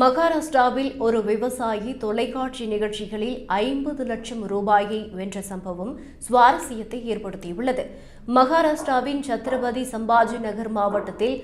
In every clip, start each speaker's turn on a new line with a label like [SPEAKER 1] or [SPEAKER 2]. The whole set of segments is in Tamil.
[SPEAKER 1] மகாராஷ்டிராவில் ஒரு விவசாயி தொலைக்காட்சி நிகழ்ச்சிகளில் ஐம்பது லட்சம் ரூபாயை வென்ற சம்பவம் சுவாரஸ்யத்தை ஏற்படுத்தியுள்ளது. மகாராஷ்டிராவின் சத்ரபதி சம்பாஜி நகர் மாவட்டத்தில்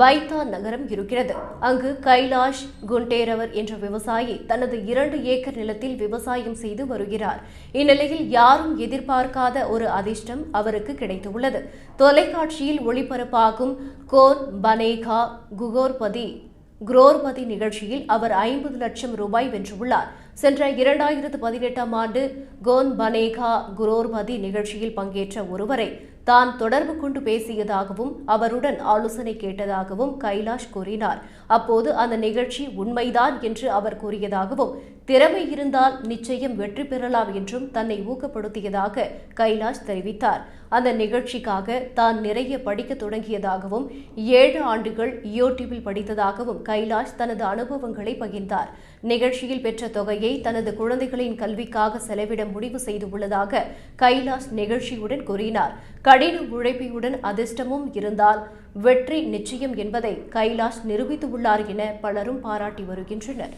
[SPEAKER 1] பைத்தா நகரம் இருக்கிறது. அங்கு கைலாஷ் குண்டேரவர் என்ற விவசாயி தனது இரண்டு ஏக்கர் நிலத்தில் விவசாயம் செய்து வருகிறார். இந்நிலையில் யாரும் எதிர்பார்க்காத ஒரு அதிர்ஷ்டம் அவருக்கு கிடைத்துள்ளது. தொலைக்காட்சியில் ஒளிபரப்பாகும் கோர் பனேகா குகோர்பதி குரோர்மதி நிகழ்ச்சியில் அவர் ஐம்பது லட்சம் ரூபாய் வென்றுள்ளார். சென்ற இரண்டாயிரத்து பதினெட்டாம் ஆண்டு கோன் பனேகா குரோர்மதி நிகழ்ச்சியில் பங்கேற்ற ஒருவரை தான் தொடர்பு கொண்டு பேசியதாகவும் அவருடன் ஆலோசனை கேட்டதாகவும் கைலாஷ் கூறினார். அப்போது அந்த நிகழ்ச்சி உண்மைதான் என்று அவர் கூறியதாகவும் திறமை இருந்தால் நிச்சயம் வெற்றி பெறலாம் என்றும் தன்னை ஊக்கப்படுத்தியதாக கைலாஷ் தெரிவித்தார். அந்த நிகழ்ச்சிக்காக தான் நிறைய படிக்க தொடங்கியதாகவும் ஏழு ஆண்டுகள் யூடியூபில் படித்ததாகவும் கைலாஷ் தனது அனுபவங்களை பகிர்ந்தார். நிகழ்ச்சியில் பெற்ற தொகையை தனது குழந்தைகளின் கல்விக்காக செலவிட முடிவு செய்துள்ளதாக கைலாஷ் நிகழ்ச்சியுடன் கூறினார். கடின உழைப்பையுடன் அதிர்ஷ்டமும் இருந்தால் வெற்றி நிச்சயம் என்பதை கைலாஷ் நிரூபித்துள்ளார் என பலரும் பாராட்டி வருகின்றனர்.